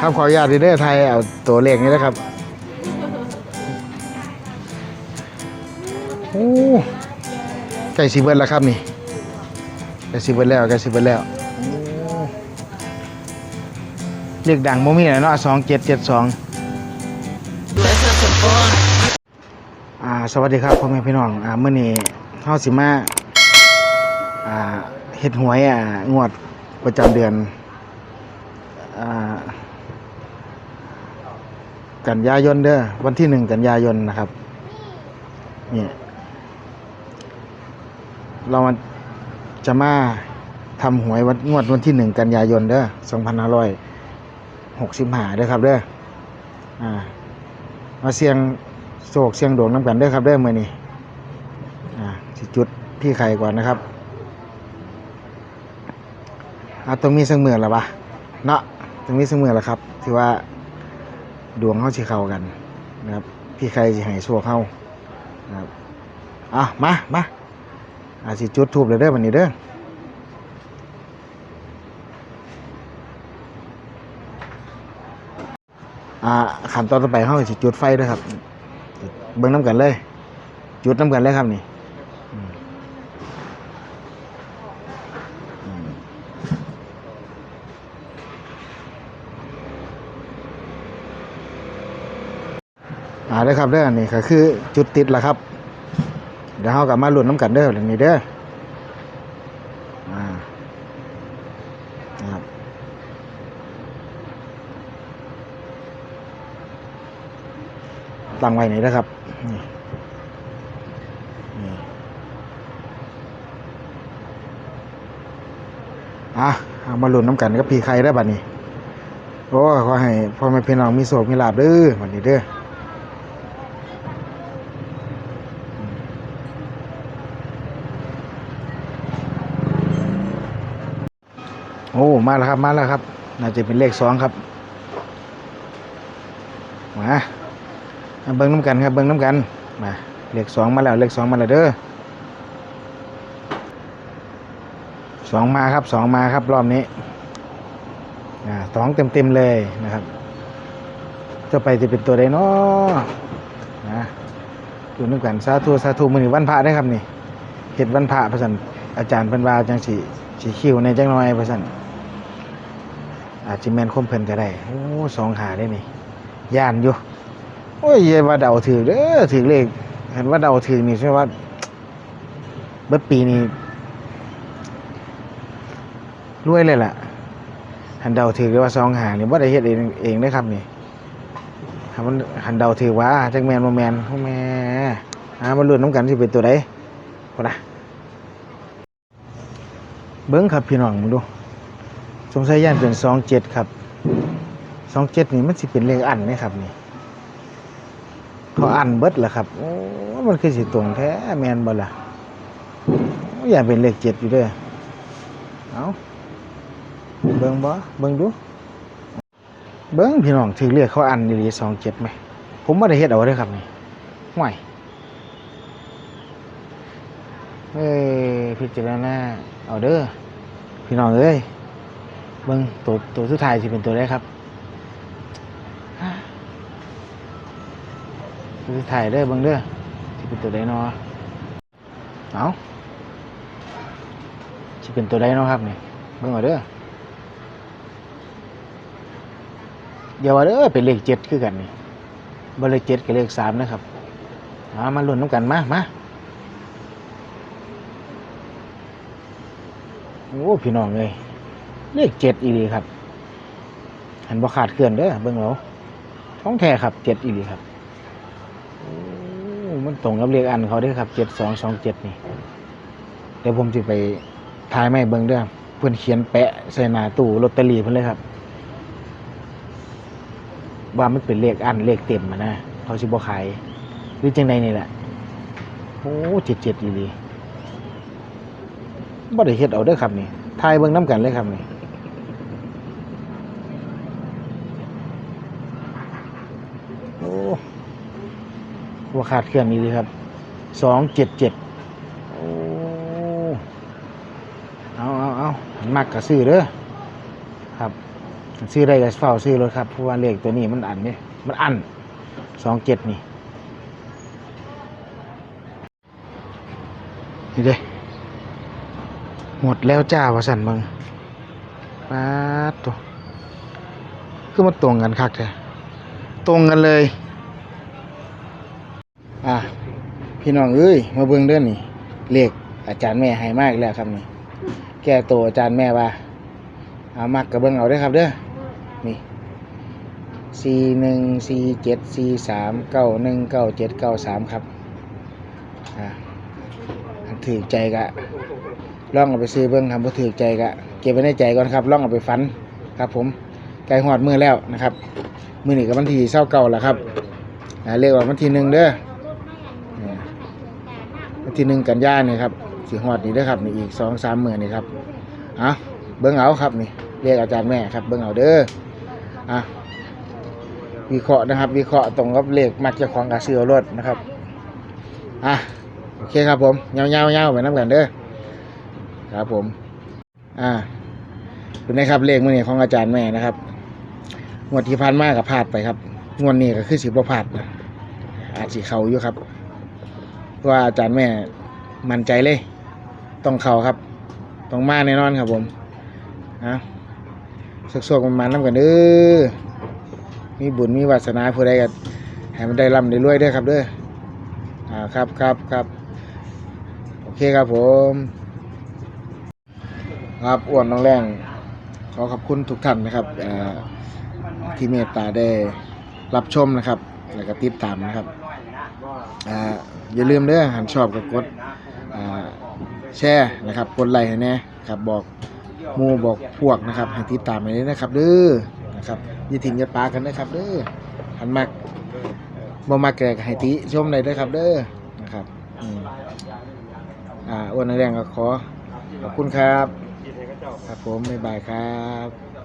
ครับขออนุญาตดีเด้อไทยเอาตัวเลขนี้นะครับโอ้ใกล้สิเบิร์ดแล้วครับนี่ใกล้สิเบิร์ดแล้วใกล้สิเบิร์ดแล้วโอ้เลขดังโมมีแล้วเนาะสองเจ็ดเจ็ดสองอ่าสวัสดีครับพ่อแม่พี่น้องอ่าเมื่อนี้เฮาสิมาอ่าเฮ็ดหวยอ่างวดประจำเดือนอ่า กันยายนเด้อวันที่หนึ่งกันยายนนะครับนี่เรามาจะมาทำหวยวันงวดวันที่หนึ่งกันยายนเด้อสองพันห้าร้อยหกสิบห้าเด้อครับเด้ออ่ามาเสียงโศกเสียงดวงน้ำกันเด้อครับเด้อมื่อนี้อ่าสิจุดพี่ไข่ก่อนนะครับอ่าตรงมีเสงมือแล้วปะเนาะตรงมีเสงมือแล้วครับถือว่า ดวงเขาสิเข้ากันนะครับ พี่ใครสิให้โชคเข้านะครับอะมามาอาสิจุดทูบเลยเด้อวันนี้เด้ออ่าขั้นตอนต่อไปเขาสิจุดไฟด้อครับ เบิ่งน้ำกันเลย จุดน้ำกันเลยครับนี่อืมอืม อ่าเด้อครับเด้อนี่ก็คือจุดติดแล้วครับ เดี๋ยวเรากลับมาลุ้นน้ำกันเด้อเรื่องนี้เด้ออ่านะครับตั้งไว้นี่นะครับนี่นี่อะเอามาลุ้นน้ำกันกับพี่ใครได้บัดนี้โอ้ขอให้พ่อแม่พี่น้องมีโศกมีลาบเด้อบัดนี้เด้อ โอ้ มาแล้วครับ มาแล้วครับ น่าจะเป็นเลขสองครับ มาเบิ้งน้ำกันครับ เบิ้งน้ำกัน มา เลขสองมาแล้ว เลขสองมาแล้วเด้อสองมาครับสองมาครับ รอบนี้อ่าสองเต็มเต็มเลยนะครับจะไปจะเป็นตัวใดเนาะนะดูน้ำกันสาธุสาธุมือนี้วันพระได้ครับนี่เห็ดวันพระพระสันอาจารย์พันวาจังสีสีคิวในจังน้อยพระสัน อาจจะแมนคมเพิ่นก็ได้ โอ้สองหาได้นี่ย่านอยู่ โอ้ยยว่าเดาถือเด้อถือเลขเห็นว่าเดาถือนี่ใช่ว่าเบิดปีนี้รวยเลยล่ะหันเดาถือว่าสองหานี่ว่าได้เฮ็ดเองเองนะครับนี่หันมันหันเดาถือว่าจักแมนบ่แมนโอ้แม่ามาลุ้นน้ำกันสิเป็นตัวใดพุ่นน่ะเบิ่งครับพี่น้องมึงดู งสัยย่านเป็นสองเจ็ดครับสองเจ็ดนี่มันสิเป็นเลขอันไหมครับนี่เขาอันเบิดเหรอครับโอ้มันคือสิตรงแท้แมนบ่ล่ะอย่าเป็นเลขเจ็ดอยู่เด้วยเอาเบิ่งบ่เบิ่งดูเบิ่งพี่น้องถือเลขเขาอันดีสองเจ็ดไหมผมไม่ได้เฮ็ดเอาเด้อครับนี่ห่วยเอ้พิจารณาเอาเด้อพี่น้องเอ้ย เบิ้งตัวตัวสุดท้ายสิเป็นตัวได้ครับตัวสุดท้ายเด้อเบิ้งเด้อสิเป็นตัวใดเนาะเอาสิเป็นตัวใดเนาะครับนี่เบิ้งเอาเด้ออย่าว่าเด้อเป็นเลขเจ็ดคือกันนี่บ่เลขเจ็ดกับเลขสามนะครับมามาลุ้นน้ำกันมามาโอ้พี่น้องเลย เลขเจ็ดอีหลีครับหันบ่ขาดเคลื่อนเด้อเบิ่งเอาท้องแท้ครับเจ็ดอีหลีครับโอ้มันตรงกับเลขอันเขาด้อครับเจ็ดสองสองเจ็ดนี่เดี๋ยวผมจะไปถ่ายไม่เบิ่งเด้อเพื่อนเขียนแปะใส่หน้าตู้ลอตเตอรี่เพิ่นเลยครับ ว่ามันเป็นเลขอันเลขเต็มอะนะเขาสิบ่ขายหรือจังใดนี่แหละโอ้เจ็ดเจ็ดอีหลีบ่ได้เฮ็ดเอาเด้อครับนี่ทายเบิ่งน้ำกันเลยครับนี่ อ้ว่าขาดเคลื่อนนี้เลยครับสองเจ็ดเจ็ดโอ้เอาเอาเอาหักกระซื้อเด้อครับ ซื้อได้ก็เฝ้าซื้อรถครับเพราะว่าเลขตัวนี้มันอันเนี่ยมันอันสองเจ็ดนี่นี่เด้หมดแล้วจ้าวสันมึงป๊าตัวคือมันตรงกันคักแท้ ตรงกันเลย อะพี่น้องเอ้ยมาเบิ่งเด้อนนี่เลขอาจารย์แม่ให้มากแล้วครับนี่ แก้ตัวอาจารย์แม่ว่าเอามักกับเบิ่งเอาเด้อครับเด้อนี่สี่หนึ่งสี่เจ็ดสี่สามเก้าหนึ่งเก้าเจ็ดเก้าสามครับอ่าอันถือใจกะล่องเอาไปซื้อเบิ่งครับบ่ถือใจกะเก็บไว้ในใจก่อนครับล่องเอาไปฝันครับผม ไกลหอดมือแล้วนะครับ มือนี้ก็วันที่เศร้าเก่าแล้วครับอ่าเลขออกวันที่หนึ่งเด้อวันที่หนึ่งกันยาเนี่ยครับสีหอดนี่เด้อครับนี่อีกสองสามหมื่นนี่ครับเอาเบิ้งเอาครับนี่เรียกอาจารย์แม่ครับ เบิ้งเอาเด้ออะวิเคราะห์นะครับ วิเคราะห์ตรงกับเลขมักจะของกระเสือรถนะครับอะโอเคครับผมเงาเงาเงาไปน้ำกันเด้อครับผมอ่าเป็นไงครับเลขมือนี้ของอาจารย์แม่นะครับ งวดที่ผ่านมากับพลาดไปครับงวดนี้ก็คือสิบพลาดนะอาจสิเขาอยู่ครับเพราะว่าอาจารย์แม่มั่นใจเลย ต้องเขาครับ ต้องมาแน่นอนครับผมนะสกๆมันมาน้ำกันเด้อมีบุญมีวาสนาผู้ใดก็ให้มันได้ร่ำได้รวยด้อครับเด้ออ่าครับครับครับโอเคครับผมครับอ้วนน้องแรงขอขอบคุณทุกท่านนะครับอ่อ ที่เมตตาได้รับชมนะครับ แล้วก็ติดตามนะครับอ่าอย่าลืมเด้อหันชอบกับกดอ่าแชร์นะครับกดไลค์ให้แน่ครับบอกหมูบอกพวกนะครับให้ติดตามไปเลยนะครับเด้อนะครับอยิ่าทิ้งอย่าปากันนะครับเด้อหันมักบ่มักแก่ให้ติชมเลยเด้อครับ เด้อนะครับอืมอ่าอ้วนแรงก็ขอขอบคุณครับ ครับผมบ๊ายบายครับ